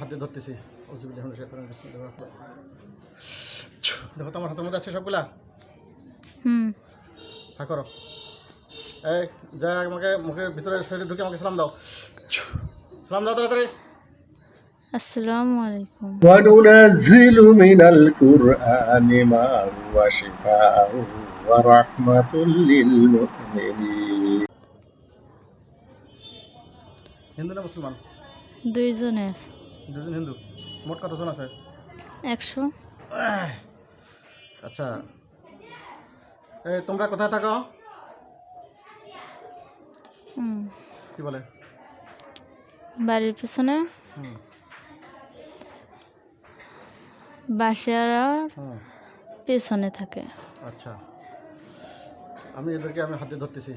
হাতে ধরতেছি। দেখো তোমার হাতের মধ্যে আছে সবগুলা? হ্যাঁ করো। এই যা আমাকে মুখের ভিতরে শরীরে ঢুকে আমাকে সালাম দাও। সালাম দাও তাড়াতাড়ি। দুইজনে আছে। দুজন হিন্দু? মোট কতজন আছে? একশো। আচ্ছা। এই তোমরা কোথায় থাকো? কি বলে? বাড়ির পেছনে। বাসারা পেছনে থাকে। আচ্ছা। আমি এদেরকে আমি হাতে ধরতেছি।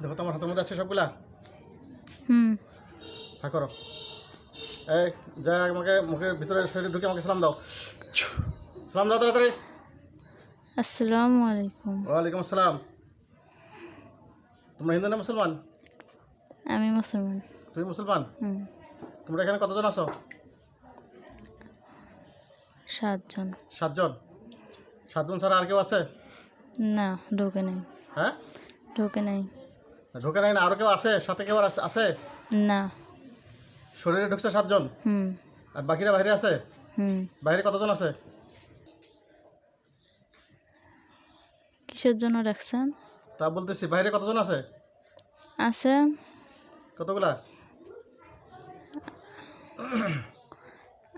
দেখো তো আমার হাতের মধ্যে আছে সবগুলা? হুম। হ্যাঁ করো। এই যা আমাকে মুখের ভিতরে শরীরে ঢুকে আমাকে সালাম দাও। সালাম দাও তাড়াতাড়ি। আসসালামু আলাইকুম। ওয়ালাইকুম আসসালাম। তোমরা হিন্দু না মুসলমান? আমি মুসলমান। তুমি মুসলমান? হুম। তোমরা এখানে কতজন আছো? সাতজন। সাতজন? সাতজন ছাড়া আর কেউ আছে? না ঢোকে নেই। হ্যাঁ? ঢোকে নেই। ঢোকে নাই না আরও কেউ আছে? সাথে কেউ আর আছে- আছে? না। শরীরে ঢুকছে সাতজন? হুম। আর বাকিরা বাইরে আছে? হুম। বাইরে কতজন আছে? কিসের জন্য রাখছেন তা বলতেছি বাইরে কতজন আছে? আছে। কতগুলা?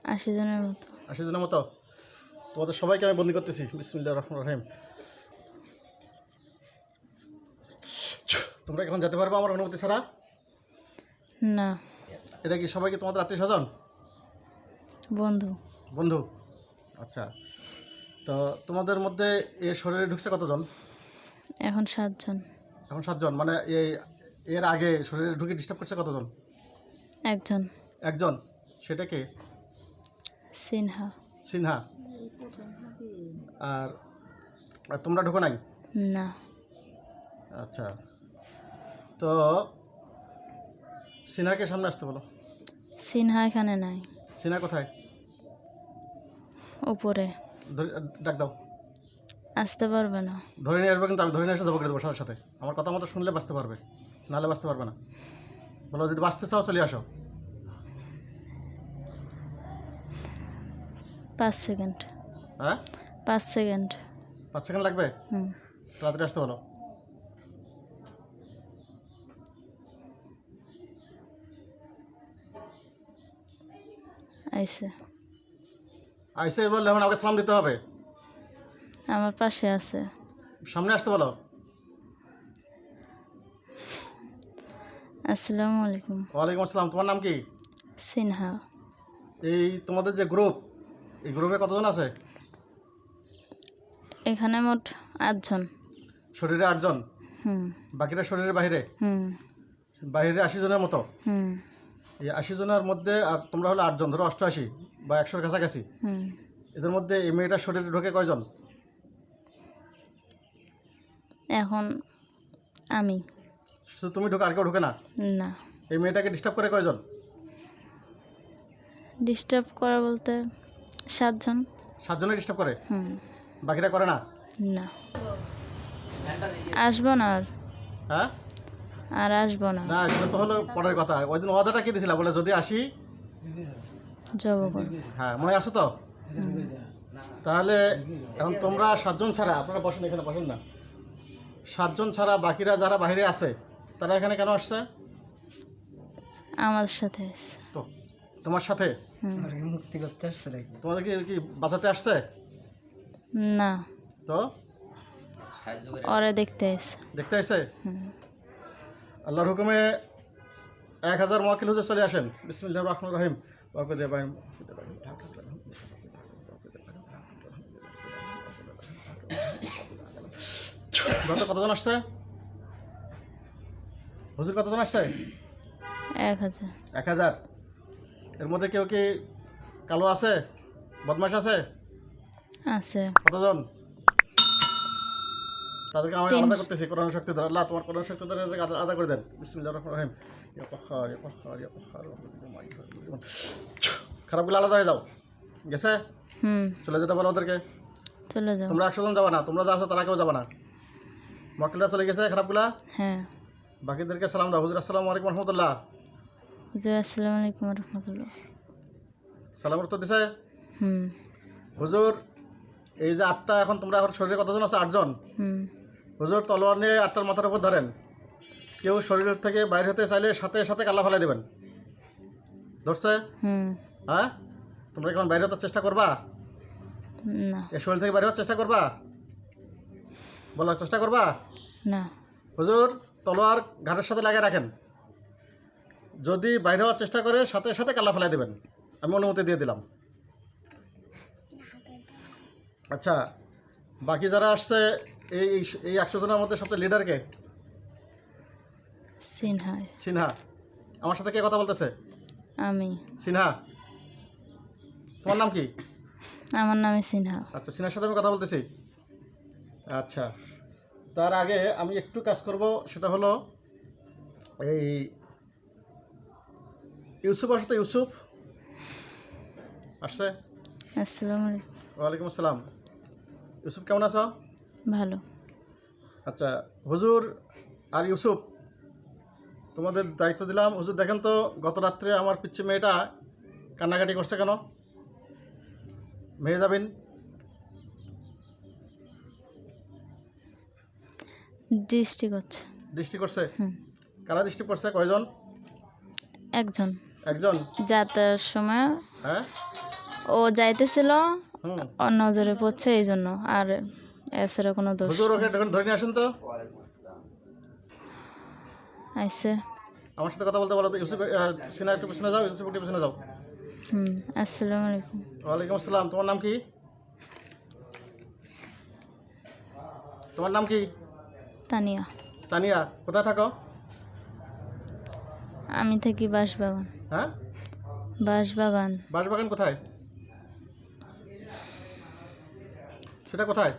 আশি জনের মতো। আশি জনের মতো। তোমাদের সবাইকে আমি বন্দি করতেছি। বিসমিল্লাহ রহমান রহিম। তোমরা এখন যেতে পারবে আমার অনুমতি ছাড়া? না। এটা কি সবাইকে তোমাদের আত্মীয় স্বজন? বন্ধু। বন্ধু? আচ্ছা। তো তোমাদের মধ্যে এ শরীরে ঢুকছে কতজন? এখন সাতজন। এখন সাতজন। মানে এই এর আগে শরীরে ঢুকে ডিস্টার্ব করছে কতজন? একজন। একজন। সেটা কে? সিনহা। সিনহা। আর তোমরা ঢুকো নাই? না। আচ্ছা। তো সিনহাকে সামনে আসতে বলো। সিনহা এখানে নাই। সিনহা কোথায়? উপরে ধরে ডাক দাও। আসতে পারবে না। ধরে নিয়ে আসবে কিন্তু আমি ধরে নিয়ে এসে যাব করে দেবো সাথে সাথে। আমার কথা মতো শুনলে বাঁচতে পারবে নাহলে বাঁচতে পারবে না। বলো যদি বাঁচতে চাও চলে আসো। পাঁচ সেকেন্ড। হ্যাঁ? পাঁচ সেকেন্ড। পাঁচ সেকেন্ড লাগবে? হুম। তাড়াতাড়ি আসতে বলো। আইসে আইসে বললে এখন আমাকে সালাম দিতে হবে। আমার পাশে আছে। সামনে আসতে বলো। আসসালামু আলাইকুম। ওয়ালাইকুম আসসালাম তোমার নাম কি? সিনহা। এই তোমাদের যে গ্রুপ এই গ্রুপে কতজন আছে? এখানে মোট আটজন। শরীরে আটজন? হুম। বাকিরা শরীরের বাইরে হুম। বাইরে আশি জনের মতো? হুম। এই আশি জনের মধ্যে আর তোমরা হলো আটজন ধরো অষ্টআশি বা একশোর কাছাকাছি। এদের মধ্যে এই মেয়েটার শরীরে ঢোকে কয়জন? এখন আমি। শুধু তুমি ঢোকে আর কেউ ঢোকে না? না। এই মেয়েটাকে ডিস্টার্ব করে কয়জন? ডিস্টার্ব করা বলতে সাতজন। সাতজনে ডিস্টার্ব করে? হুম। বাকিরা করে না? না। আসব না আর। হ্যাঁ? আর আসব না। না সেটা তো হলো পরের কথা। ওই দিন ওয়াদাটা কি দিয়েছিলা বলে যদি আসি করব হ্যাঁ মনে আছে তো? তাহলে এখন তোমরা সাতজন ছাড়া আপনারা বসেন এখানে বসেন না। সাতজন ছাড়া বাকিরা যারা বাইরে আছে তারা এখানে কেন আসছে? আমার সাথে। তো তোমার সাথে? হুম। তোমাদেরকে কি বাঁচাতে আসছে? না। তো? ওরা দেখতে এসে দেখতে আসছে? হুম। আল্লাহর হুকুমে এক হাজার মহাকিল হুজুর চলে আসেন। বিসমিল্লাহ রহমান রহিম। গত কতজন আসছে? হুজুর কতজন আসছে? এক হাজার। এক হাজার। এর মধ্যে কেউ কি কালো আছে? বদমাশ আছে? আছে। কতজন? তাদেরকে আমি আলাদা করতেছি কোরআন শক্তি দ্বারা আল্লাহ তোমার কোরআন শক্তি দ্বারা এদেরকে আলাদা- করে দেন। বিসমিল্লাহ রহমান রহিম। খারাপগুলো আলাদা হয়ে যাও। গেছে? চলে যেতে বলো ওদেরকে। চলে যাও। তোমরা একশো জন যাবা না তোমরা যা আছে তারা কেউ যাবা না। মক্কেলরা চলে গেছে খারাপগুলা? হ্যাঁ। বাকিদেরকে সালাম দাও। হুজুর আসসালামু আলাইকুম রহমতুল্লাহ। হুজুর আসসালামু আলাইকুম রহমতুল্লাহ। সালাম উত্তর দিছে? হুম। হুজুর এই যে আটটা এখন তোমরা এখন শরীরে কতজন আছে? আটজন? হুম। হুজুর তলোয়ার নিয়ে আটটার মাথার উপর ধরেন। কেউ শরীর থেকে বাইরে হতে চাইলে সাথে সাথে কাল্লা ফেলাই দেবেন। ধরছে? হ্যাঁ? তোমরা এখন বাইরে হতে চেষ্টা করবা? না। এ শরীর থেকে বাইরে হওয়ার চেষ্টা করবা? বলার চেষ্টা করবা? না। হুজুর তলোয়ার ঘাটের সাথে লাগিয়ে রাখেন। যদি বাইরে হওয়ার চেষ্টা করে সাথে সাথে কাল্লা ফেলাই দেবেন। আমি অনুমতি দিয়ে দিলাম। আচ্ছা বাকি যারা আসছে এই এই- একশো জনের মধ্যে সবচেয়ে লিডারকে সিনহায় সিনহা। সিনহা। আমার সাথে কে কথা বলতেছে? আমি। সিনহা। তোমার নাম কি? আমার নামে সিনহা। আচ্ছা সিনহার সাথে আমি কথা বলতেছি। আচ্ছা তার আগে আমি একটু কাজ করব সেটা হলো এই ইউসুফ আসতে ইউসুফ। আসছে? আসসালামু আলাইকুম। ওয়ালাইকুম আসসালাম। ইউসুফ কেমন আছো? ভালো। আচ্ছা হুজুর আর ইউসুফ তোমাদের দায়িত্ব দিলাম। হুজুর দেখেন তো গত রাত্রে আমার পিচ্ছি মেয়েটা কান্নাকাটি করছে কেন? মেয়ে যাবেন? দৃষ্টি করছে। দৃষ্টি করছে? কারা দৃষ্টি পড়ছে কয়জন? একজন। একজন? যাতায়ার সময় হ্যাঁ। ও যাইতেছিল নজরে পড়ছে এই জন্য আর এছাড়া কোনো দোষ হুজুর ওকে এখন ধরে নিয়ে আসেন তো। আইসে। আমার সাথে কথা বলতে বলো ইউসুফ সিনা একটু পিছনে যাও ইউসুফ একটু পিছনে যাও। হুম আসসালামু আলাইকুম। ওয়ালাইকুম আসসালাম তোমার নাম কি? তোমার নাম কি? তানিয়া। তানিয়া কোথায় থাকো? আমি থাকি বাঁশবাগান। হ্যাঁ? বাঁশবাগান। বাঁশবাগান কোথায়? সেটা কোথায়?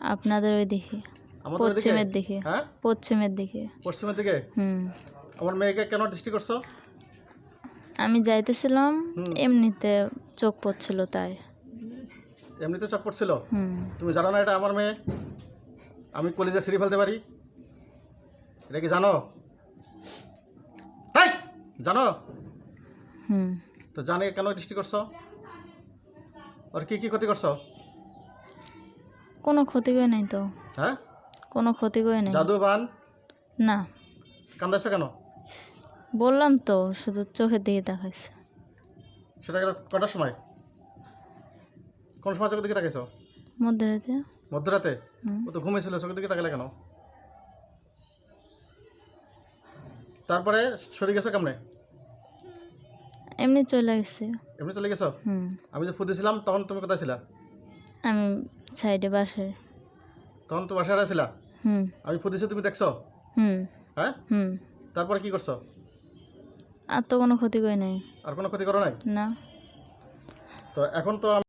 আপনাদের ওই দিকে? পশ্চিমের দিকে হ্যাঁ? পশ্চিমের দিকে। পশ্চিমের দিকে? হুম। আমার মেয়েকে কেন দৃষ্টি করছ? আমি যাইতেছিলাম এমনিতে চোখ পড়ছিল তাই। এমনিতে চোখ পড়ছিল? তুমি জানো না এটা আমার মেয়ে? আমি কলেজে সিঁড়ি ফেলতে পারি? এটা কি জানো? জানো? হুম। তো জানে কেন দৃষ্টি করছ? আর কি কি ক্ষতি করছ? কোনো ক্ষতি করে নাই তো। হ্যাঁ? কোনো ক্ষতি করে নাই। জাদু বান? না। কান্দাইছো কেন? বললাম তো শুধু চোখের দিকে দেখাইছে। সেটা কটার সময়? কোন সময় চোখের দিকে তাকাইছো? মধ্যে রাতে। মধ্যরাতে হুম। ও তো ঘুমিয়েছিল চোখের দিকে তাকালে কেন? তারপরে সরে গেছো কেমনে? এমনি চলে গেছে। এমনি চলে গেছো? হুম। আমি যে ফুটেছিলাম তখন তুমি কোথায় ছিলা? আমি সাইডে বাসায়। তখন তো বাসায় ছিলা হুম। আমি ফুটেছি তুমি দেখছ? হুম। হ্যাঁ? হুম। তারপরে কি করছ? আর তো কোনো ক্ষতি করে নাই। আর কোনো ক্ষতি করো নাই? না। তো এখন তো আমি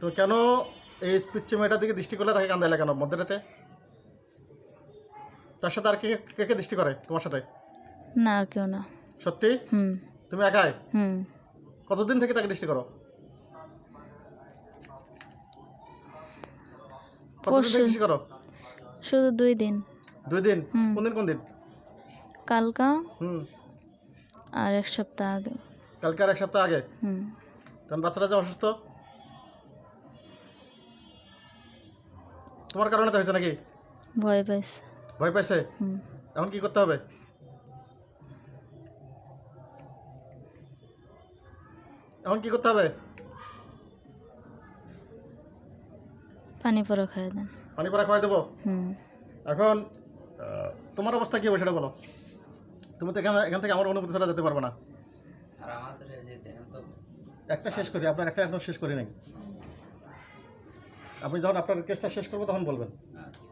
তো কেন এই পিচ্ছি মেয়েটার দিকে দৃষ্টি করলে তাকে কান্দাইলে কেন মধ্যরাতে? তার সাথে আর কে কে কে দৃষ্টি করে তোমার সাথে? না আর কেউ না। সত্যি? হুম। তুমি একাই? হুম। কতদিন থেকে তাকে দৃষ্টি করো কতদিন থেকে পরশু। করো? শুধু দুই দিন। দুই দিন। কোন দিন কোন দিন? কালকা। হুম। আর এক সপ্তাহ আগে। কালকে আর এক সপ্তাহ আগে? হুম। তখন বাচ্চাটা যে অসুস্থ? তোমার কারণে তো হয়েছে নাকি? ভয় পাইছে। ভয় পাইছে? হুম। এখন কি করতে হবে? এখন কি করতে হবে? পানি পরে খাইয়ে দেন। পানি পরা খাওয়াই দেবো? হুম। এখন তোমার অবস্থা কী হবে সেটা বলো। তুমি তো এখানে এখান থেকে আমার অনুমতি ছাড়া যেতে পারবে না। আর আমাদের এই যে দেখেন তো একটা শেষ করি আপনার একটা একদম শেষ করি নাকি আপনি যখন আপনার কেসটা শেষ করব তখন বলবেন। আচ্ছা।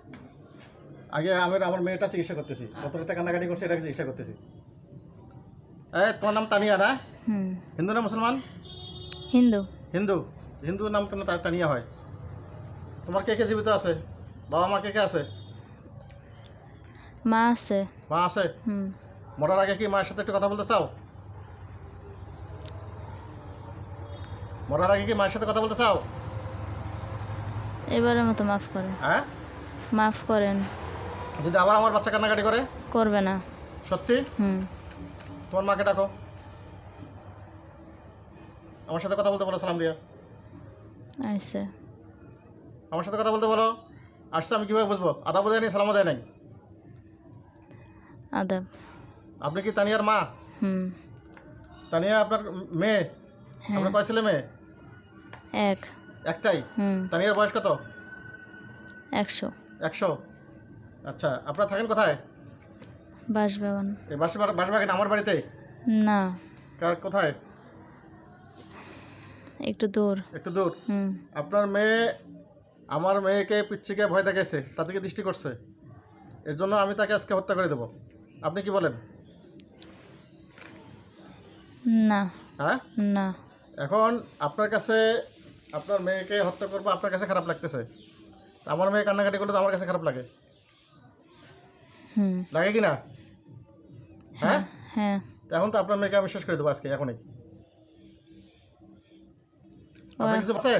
আগে আমার আমার মেয়েটা চিকিৎসা করতেছি। কত রাতে কান্নাকাটি করছে এটাকে চিকিৎসা করতেছি। এই তোমার নাম তানিয়া না? হুম। হিন্দু না মুসলমান? হিন্দু। হিন্দু। হিন্দু নাম কেন তানিয়া হয়? তোমার কে কে জীবিত আছে? বাবা মা কে কে আছে? মা আছে। মা আছে? হুম। মরার আগে কি মায়ের সাথে একটু কথা বলতে চাও? মরার আগে কি মায়ের সাথে কথা বলতে চাও? এবারের মতো মাফ করেন। হ্যাঁ? মাফ করেন। যদি আবার আমার বাচ্চা কান্নাকাটি করে? করবে না। সত্যি? হুম। তোমার মাকে ডাকো। আমার সাথে কথা বলতে বলো সালাম রিয়া আইসে। আমার সাথে কথা বলতে বলো। আসছে আমি কীভাবে বুঝব? আদাবও দেয় নাই সালামও দেয় নাই? আদাব। আপনি কি তানিয়ার মা? হুম। তানিয়া আপনার মেয়ে? হ্যাঁ। আপনার কয় ছেলে মেয়ে? এক। একটাই? হুম। তানিয়ার বয়স কত? একশো। একশো? আচ্ছা আপনারা থাকেন কোথায়? বাসবাগান এই বাস বাসবাগান আমার বাড়িতে? না। কার কোথায়? একটু দূর। একটু দূর? হুম। আপনার মেয়ে আমার মেয়েকে পিচ্ছিকে ভয় দেখাইছে তা থেকে দৃষ্টি করছে। এর জন্য আমি তাকে আজকে হত্যা করে দেবো। আপনি কি বলেন? না। হ্যাঁ? না। এখন আপনার কাছে আপনার মেয়েকে হত্যা করব আপনার কাছে খারাপ লাগতেছে। আমার মেয়ে কান্নাকাটি করলে তো আমার কাছে খারাপ লাগে। হুম। লাগে কি না? হ্যাঁ? হ্যাঁ। এখন তো আপনার মেয়েকে আমি শেষ করে দেবো আজকে এখনই। আপনার কিছু আছে?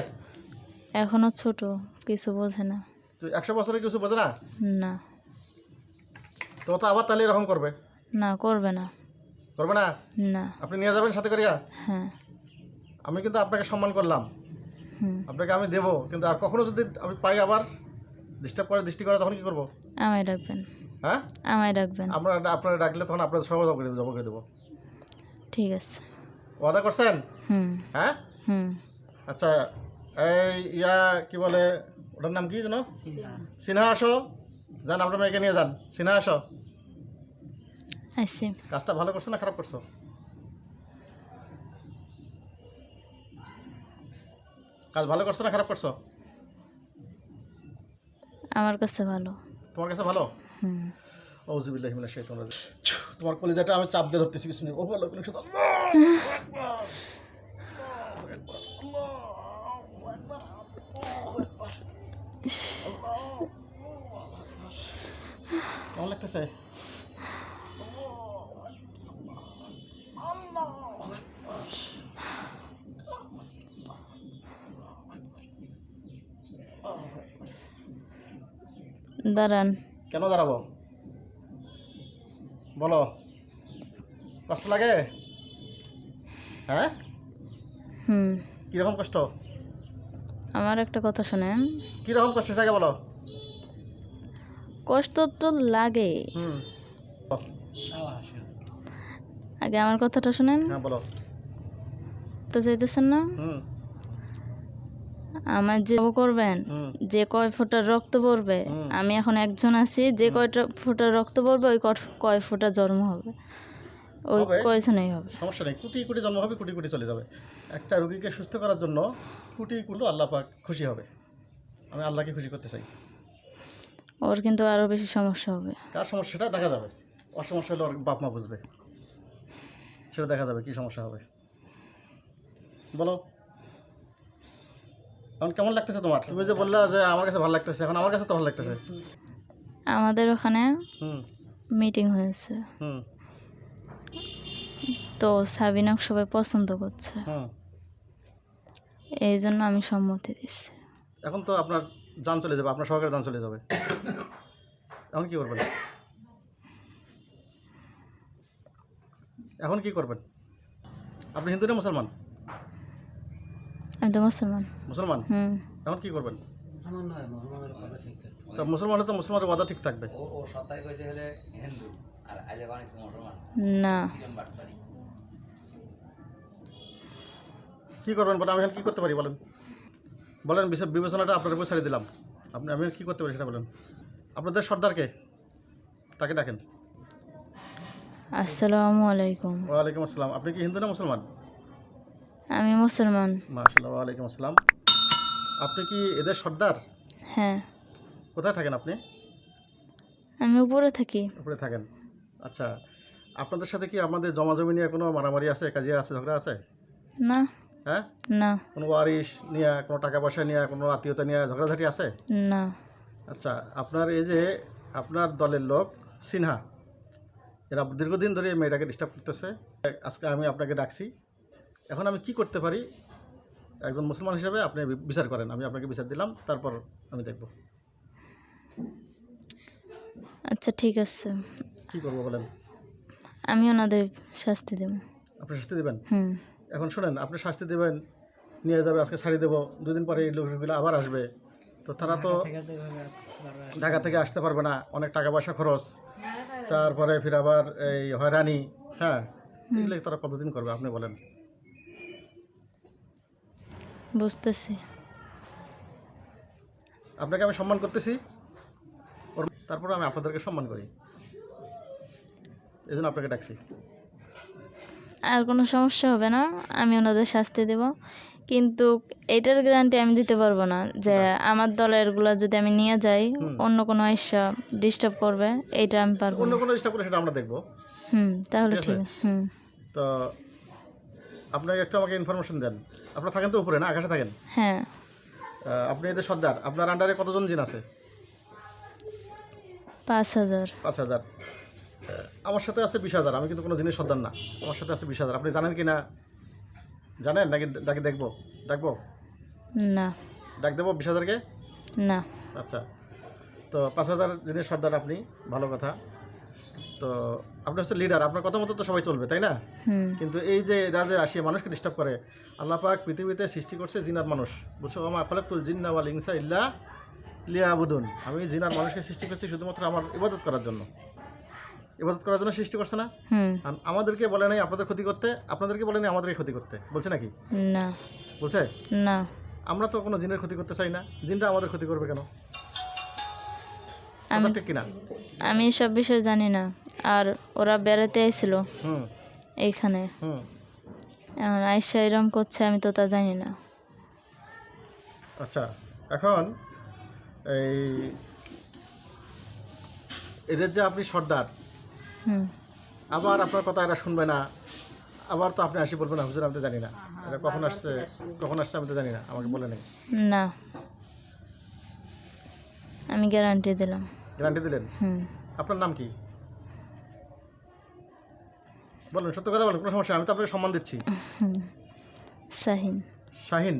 এখনও ছোট কিছু বোঝে না। তো একশো বছরে কিছু বোঝে না? না। তো তো আবার তাহলে এরকম করবে? না করবে না। করবে না? না। আপনি নিয়ে যাবেন সাথে করিয়া? হ্যাঁ। আমি কিন্তু আপনাকে সম্মান করলাম। হুম। আপনাকে আমি দেবো কিন্তু আর কখনো যদি আমি পাই আবার ডিস্টার্ব করে দৃষ্টি করে তখন কি করব? আমায় ডাকবেন। হ্যাঁ? আমায় ডাকবেন। আপনারা আপনারা ডাকলে তখন আপনার সবাই জব করে দেবো জব করে দেবো। ঠিক আছে। ওয়াদা করছেন? হুম। হ্যাঁ? হুম। আচ্ছা এই ইয়া কি বলে ওটার নাম কি যেন? সিনহা। আসো। যান আপনার মেয়েকে নিয়ে যান। সিনহা আসো। কাজটা ভালো করছ না খারাপ করছ? কাজ ভালো করছ না খারাপ করছ? আমার কাছে ভালো। তোমার কাছে ভালো? হুম। ওজিবিল্লাহি মিনাশ শাইতানির রাজিম। তোমার কলিজাটা আমি চাপ দিয়ে ধরতেছি কিছু নেই ও আল্লাহ কোন শুধু কেমন লাগতেছে? দাঁড়ান। কেন দাঁড়াবো? বলো। কষ্ট লাগে? হ্যাঁ? হুম। কীরকম কষ্ট? আমার একটা কথা শোনেন। কীরকম কষ্ট লাগে বলো। কষ্ট তো লাগে। হুম। আগে আমার কথাটা শুনেন। হ্যাঁ বলো। তো চাইতেছেন না? হুম। আমার যে করবেন যে কয় ফোঁটা রক্ত পড়বে আমি এখন একজন আছি যে কয়টা ফোঁটা রক্ত পড়বে ওই কয় ফোঁটা জন্ম হবে। ওই হবে? কয়জনেই হবে। সমস্যা নেই। কোটি কোটি জন্ম হবে কোটি কোটি চলে যাবে। একটা রুগীকে সুস্থ করার জন্য কোটি কোটি আল্লাহ পাক খুশি হবে। আমি আল্লাহকে খুশি করতে চাই। ওর কিন্তু আরও বেশি সমস্যা হবে। কার সমস্যাটা দেখা যাবে। ওর সমস্যা হলে ওর বাপ মা বুঝবে। সেটা দেখা যাবে কি সমস্যা হবে। বলো। এখন কেমন লাগতেছে তোমার? তুমি যে বললা যে আমার কাছে ভালো লাগতেছে এখন আমার কাছে তো ভালো লাগতেছে। আমাদের ওখানে মিটিং হয়েছে। হুম। তো সাবিনাক সবাই পছন্দ করছে। এই জন্য আমি সম্মতি দিচ্ছি এখন তো আপনার যান চলে যাবে আপনার সহকারে যান চলে যাবে। এখন কি করবেন? এখন কি করবেন? আপনি হিন্দু না মুসলমান? আমি তো মুসলমান। মুসলমান? হুম। এখন কি করবেন? তা মুসলমান তো মুসলমানের ওয়াদা ঠিক থাকবে। ও ও সত্তায় কইছে হলে হিন্দু আর আজ অনেক মুসলমান না কিরম বাটপারি কি করবেন? বলেন আমি এখন কী করতে পারি বলেন? বলেন বিশেষ বিবেচনাটা আপনার উপর ছেড়ে দিলাম। আপনি আমি কী করতে পারি সেটা বলেন। আপনাদের সর্দারকে তাকে ডাকেন। আসসালামু আলাইকুম। ওয়ালাইকুম আসসালাম। আপনি কি হিন্দু না মুসলমান? আমি মুসলমান। মাশাল্লাহ ওয়ালাইকুম আসসালাম। আপনি কি এদের সর্দার? হ্যাঁ। কোথায় থাকেন আপনি? আমি উপরে থাকি। উপরে থাকেন। আচ্ছা আপনাদের সাথে কি আমাদের জমা জমি নিয়ে কোনো মারামারি আছে কাজিয়া আছে ঝগড়া আছে? না। হ্যাঁ? না। কোনো ওয়ারিশ নিয়ে কোনো টাকা পয়সা নিয়ে কোনো আত্মীয়তা নিয়ে ঝগড়াঝাটি আছে? না। আচ্ছা আপনার এই যে আপনার দলের লোক সিনহা এরা দীর্ঘদিন ধরে এই মেয়েটাকে ডিস্টার্ব করতেছে। আজকে আমি আপনাকে ডাকছি। এখন আমি কি করতে পারি? একজন মুসলমান হিসেবে আপনি বিচার করেন। আমি আপনাকে বিচার দিলাম তারপর আমি দেখব। আচ্ছা ঠিক আছে। কি করব বলেন? আমি ওনাদের শাস্তি দেব। আপনি শাস্তি দেবেন? হুম। এখন শোনেন আপনি শাস্তি দেবেন নিয়ে যাবে আজকে ছাড়ি দেবো দুদিন পরে এই লোকগুলো আবার আসবে। তো তারা তো ঢাকা থেকে আসতে পারবে না অনেক টাকা পয়সা খরচ। তারপরে ফির আবার এই হয়রানি হ্যাঁ। এগুলো তারা কতদিন করবে আপনি বলেন। বুঝতেছি। আপনাকে আমি সম্মান করতেছি ওর তারপরে আমি আপনাদেরকে সম্মান করি। এই জন্য আপনাকে ডাকছি। আর কোনো সমস্যা হবে না আমি ওনাদের শাস্তি দেব। কিন্তু এটার গ্যারান্টি আমি দিতে পারব না যে আমার দলেরগুলো যদি আমি নিয়ে যাই অন্য কোনো আইসা ডিস্টার্ব করবে এটা আমি পারব অন্য কোনো চেষ্টা করে সেটা আমরা দেখব। হুম তাহলে ঠিক হুম। তো আপনাকে একটু আমাকে ইনফরমেশন দেন। আপনারা থাকেন তো উপরে না? আকাশে থাকেন? হ্যাঁ। আপনি এদের সর্দার আপনার আন্ডারে কতজন জিন আছে? পাঁচ হাজার। পাঁচ হাজার। আমার সাথে আছে বিশ হাজার আমি কিন্তু কোনো জিনিস সর্দার না। আমার সাথে আছে বিশ হাজার আপনি জানেন কি না? জানেন? নাকি ডাকি দেখব? ডাকবো? না। ডাক দেবো বিশ হাজারকে? না। আচ্ছা। তো পাঁচ হাজার জিনিস সর্দার আপনি ভালো কথা। তো আপনি হচ্ছে লিডার আপনার কথা মতো তো সবাই চলবে তাই না? কিন্তু এই যে যে আসিয়ে মানুষকে ডিস্টার্ব করে আল্লাহ পাক পৃথিবীতে সৃষ্টি করছে জিনার মানুষ। বুঝছ? আমার ফলাকুল জিন্না ওয়াল ইনসা ইল্লা লিয়াবুদুন। আমি জিনার মানুষকে সৃষ্টি করছি শুধুমাত্র আমার ইবাদত করার জন্য। ইবাদত করার জন্য সৃষ্টি করছে না? আমাদেরকে বলে নাই আপনাদের ক্ষতি করতে আপনাদেরকে বলে নাই আমাদেরকে ক্ষতি করতে। বলছে নাকি? না। বলছে? না। আমরা তো কোনো জিনের ক্ষতি করতে চাই না। জিনটা আমাদের ক্ষতি করবে কেন? আমি কিনা? আমি সব বিষয়ে জানি না। আর ওরা বেড়াতে এসেছিল হুম। এইখানে। হুম। এখন আইসা এরম করছে আমি তো তা জানি না। আচ্ছা এখন এই এদের যে আপনি সর্দার আবার আপনার কথা এরা শুনবে না। আবার তো আপনি আসি বলবেন না হুজুর আমি তো জানি না। এরা কখন আসছে কখন আসছে আমি তো জানি না আমাকে বলে নেই। না। আমি গ্যারান্টি দিলাম। গ্যারান্টি দিলেন? হুম। আপনার নাম কি? বলুন সত্য কথা বলুন কোনো সমস্যা আমি তো আপনাকে সম্মান দিচ্ছি। হুম সাহিন? শাহিন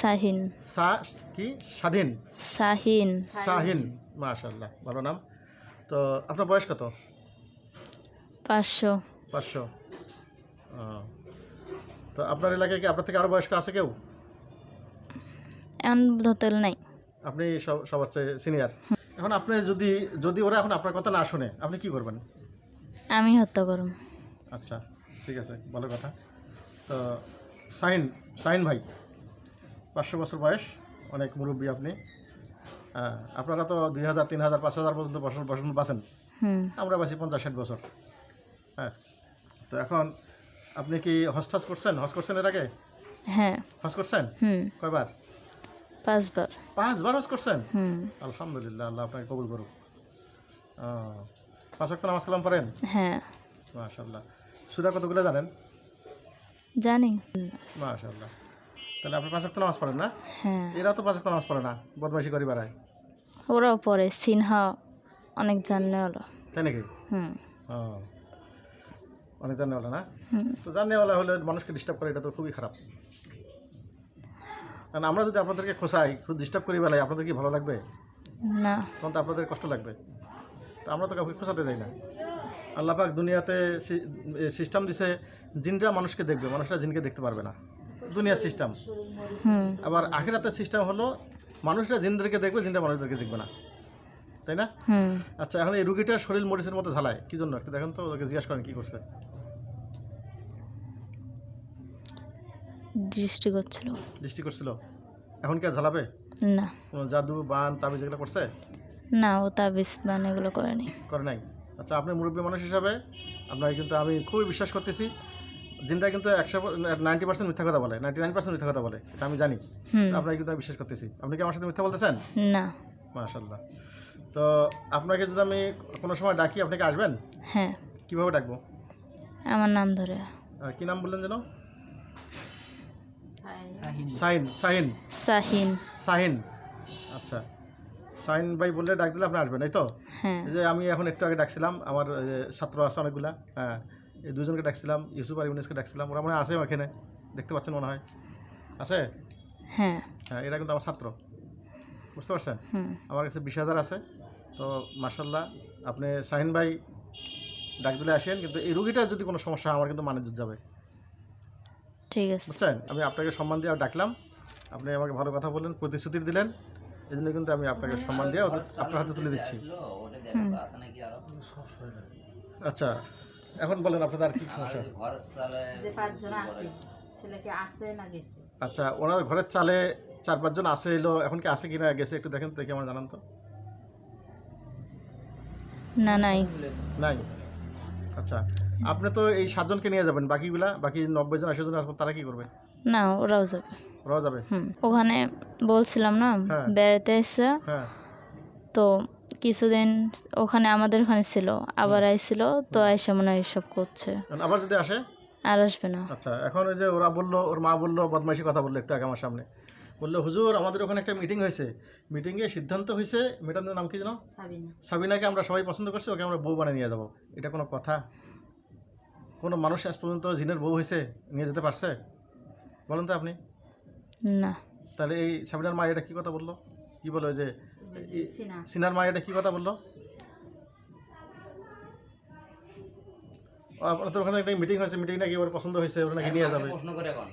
সাহিন। সা কি? স্বাধীন? সাহিন। শাহিন মাশাল্লাহ ভালো নাম। তো আপনার বয়স কত? পাঁচশো। পাঁচশো। তো আপনার এলাকায় কি আপনার থেকে আরও বয়স্ক আছে কেউ? এখন ধতেল নাই। আপনি সব সবার চেয়ে সিনিয়র এখন আপনি যদি যদি ওরা এখন আপনার কথা না শুনে আপনি কি করবেন? আমি হত্যা করুম আচ্ছা ঠিক আছে ভালো কথা। তো শাহিন শাহিন ভাই পাঁচশো বছর বয়স অনেক মুরব্বী আপনি। আপনারা তো দুই হাজার তিন হাজার পাঁচ হাজার পর্যন্ত বছর বছর বাঁচেন। আমরা বাঁচি পঞ্চাশ ষাট বছর। হ্যাঁ তো এখন আপনি কি হজ টাজ করছেন? হস করছেন এর আগে? হ্যাঁ। হস করছেন? হুম। কয়বার? পাঁচবার। পাঁচবার হজ করছেন? হুম। আলহামদুলিল্লাহ আল্লাহ আপনাকে কবুল করুক। পাঁচ ওয়াক্ত নামাজ কালাম পড়েন? হ্যাঁ। মাশাল্লাহ সুরা কতগুলো জানেন? জানি। মাশাল্লাহ তাহলে আপনি পাঁচ ওয়াক্ত নামাজ পড়েন না? হ্যাঁ। এরা তো পাঁচ ওয়াক্ত নামাজ পড়ে না বদমাইশি করি বেড়ায়। ওরাও পরে সিনহা অনেক জানে হলো তাই নাকি? হুম। ও। অনেক জানেওয়ালা না? তো জানেওয়ালা হলে মানুষকে ডিস্টার্ব করে এটা তো খুবই খারাপ। কারণ আমরা যদি আপনাদেরকে খোসাই খুব ডিস্টার্ব করি বেলায় আপনাদের কি ভালো লাগবে? না। তখন তো আপনাদের কষ্ট লাগবে। তো আমরা তো কাউকে খোসাতে যাই না। আল্লাহ পাক দুনিয়াতে সিস্টেম দিছে জিনরা মানুষকে দেখবে মানুষরা জিনকে দেখতে পারবে না। দুনিয়ার সিস্টেম আবার আখেরাতের সিস্টেম হলো মানুষরা জিনদেরকে দেখবে জিনরা মানুষদেরকে দেখবে না। তাই না? আচ্ছা এখন এই রুগীটার শরীর মরিচের মতো ঝালায় কি জন্য? একটু দেখেন তো ওদেরকে জিজ্ঞাসা করেন কি করছে। দৃষ্টি করছিল। দৃষ্টি করছিল? এখন কি আর ঝালাবে? না। কোনো জাদু বান তাবিজ এগুলো করছে? না ও তাবিজ বান এগুলো করেনি করে নাই। আচ্ছা আপনি মুরব্বী মানুষ হিসাবে আপনাকে কিন্তু আমি খুবই বিশ্বাস করতেছি। জিনটা কিন্তু একশো নাইনটি পার্সেন্ট মিথ্যা কথা বলে নাইনটি নাইন পার্সেন্ট মিথ্যা কথা বলে এটা আমি জানি। আপনাকে কিন্তু আমি বিশ্বাস করতেছি। আপনি কি আমার সাথে মিথ্যা বলতেছেন? না। মাশাল্লাহ তো আপনাকে যদি আমি কোনো সময় ডাকি আপনি কি আসবেন? হ্যাঁ। কীভাবে ডাকবো? আমার নাম ধরে। আহ, কি নাম বললেন যেন? সাইন সাহিন সাহিন। সাহিন। আচ্ছা। সাইন ভাই বললে ডাক দিলে আপনি আসবেন এই তো? হ্যাঁ। এই যে আমি এখন একটু আগে ডাকছিলাম আমার এ, ছাত্র আছে অনেকগুলা হ্যাঁ এই দুজনকে ডাকছিলাম ইউসুফ আর ইউনুসকে ডাকছিলাম ওরা মনে হয় আছে ওখানে দেখতে পাচ্ছেন মনে হয়। আছে? হ্যাঁ। হ্যাঁ এরা কিন্তু আমার ছাত্র। বুঝতে পারছেন? হুম। আমার কাছে বিশ হাজার আছে। তো মার্শাল্লাহ আপনি শাহিন ভাই ডাক দিলে আসেন কিন্তু এই রুগীটা যদি কোনো সমস্যা হয়, আমার কিন্তু মানে যাবে। ঠিক আছে। বুঝছেন? আমি আপনাকে সম্মান দিয়ে ডাকলাম। আপনি আমাকে ভালো কথা বললেন প্রতিশ্রুতি দিলেন এই জন্য কিন্তু আমি আপনাকে সম্মান দিয়ে আপনার হাতে তুলে দিচ্ছি। আচ্ছা এখন বলেন আপনাদের আর কি সমস্যা? ওই ঘরের সালে যে পাঁচজন আছে ছেলেকে আছে না গেছে? আচ্ছা ওনার ঘরের চালে চার পাঁচজন আসে এলো এখন কি আসে কিনা গেছে একটু দেখেন তো দেখে আমার জানান তো। না নাই। নাই? আচ্ছা। আপনি তো এই সাতজনকে নিয়ে যাবেন বাকিগুলা বাকি নব্বই জন আশি জন আসবেন তারা কি করবে? না ওরাও যাবে। ওরাও যাবে? ওখানে বলছিলাম না হ্যাঁ। বেড়াতে এসে হ্যাঁ। তো কিছুদিন ওখানে আমাদের ওখানে ছিল আবার আইছিল তো এসে মনে হয় এসব করছে। আবার যদি আসে? আর আসবে না। আচ্ছা এখন ওই যে ওরা বলল ওর মা বলল বদমাইশি কথা বলল একটু আগে আমার সামনে। বলল হুজুর আমাদের ওখানে একটা মিটিং হয়েছে। মিটিংয়ে সিদ্ধান্ত হয়েছে ম্যাডামদের নাম কি জানো সাবিনা। সাবিনাকে আমরা সবাই পছন্দ করছি ওকে আমরা বউ বানিয়ে নিয়ে যাব। এটা কোনো কথা? কোনো মানুষ আজ পর্যন্ত জিনের বউ হয়েছে নিয়ে যেতে পারছে? বলেন তো আপনি। না। তাহলে এই সাবিনার মা এটা কী কথা বলল? কী বলো যে সিনার মা এটা কী কথা বলল? ও, আপনাদের ওখানে একটা মিটিং হয়েছে মিটিং নাকি ওর পছন্দ হয়েছে ওরা নাকি নিয়ে যাবে? প্রশ্ন করে এখন।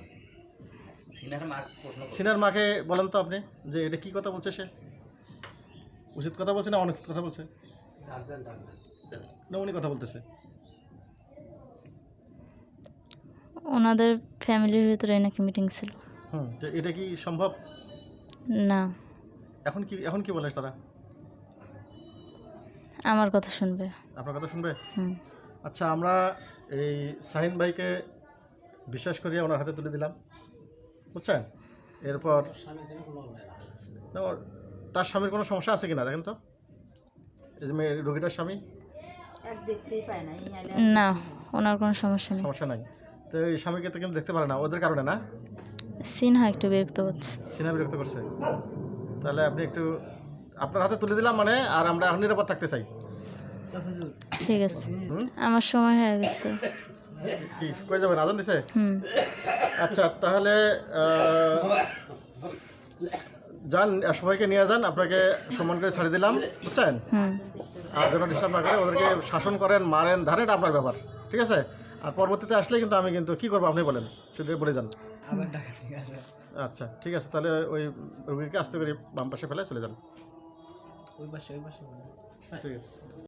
সিনার মাকে বলেন তো আপনি যে এটা কি কথা বলছে সে? উচিত কথা বলছে না অনুচিত কথা বলছে? না উনি কথা বলতেছে। ওনাদের ফ্যামিলির ভিতরে নাকি মিটিং ছিল। হুম তো এটা কি সম্ভব? না। এখন কি এখন কি বলে তারা? আমার কথা শুনবে। আপনার কথা শুনবে? হুম। আচ্ছা আমরা এই সাহিন ভাইকে বিশ্বাস করিয়ে ওনার হাতে তুলে দিলাম। বুঝছেন? এরপর তার স্বামীর কোনো সমস্যা আছে কিনা দেখেন তো? এই যে মেয়ে রোগীটার স্বামী? এক দেখতেই পায় না ওনার কোনো সমস্যা নেই। সমস্যা নাই। তো এই স্বামীকে তো কিন্তু দেখতে পারে না ওদের কারণে না? সিনহা একটু বিরক্ত করছে। সিনা বিরক্ত করছে। তাহলে আপনি একটু আপনার হাতে তুলে দিলাম মানে আর আমরা এখন নিরাপদ থাকতে চাই। ঠিক আছে। আমার সময় হয়ে গেছে। কি কই যাবেন? আজান দিছে? হুম। আচ্ছা তাহলে যান সবাইকে নিয়ে যান আপনাকে সম্মান করে ছাড়ি দিলাম বুঝছেন? আর যেন ডিস্টার্ব না করে ওদেরকে শাসন করেন মারেন ধারেন এটা আপনার ব্যাপার ঠিক আছে? আর পরবর্তীতে আসলে কিন্তু আমি কিন্তু কি করব আপনি বলেন সেটা বলে যান। আচ্ছা ঠিক আছে তাহলে ওই রুগীকে আসতে করে বাম পাশে ফেলে চলে যান। ঠিক আছে।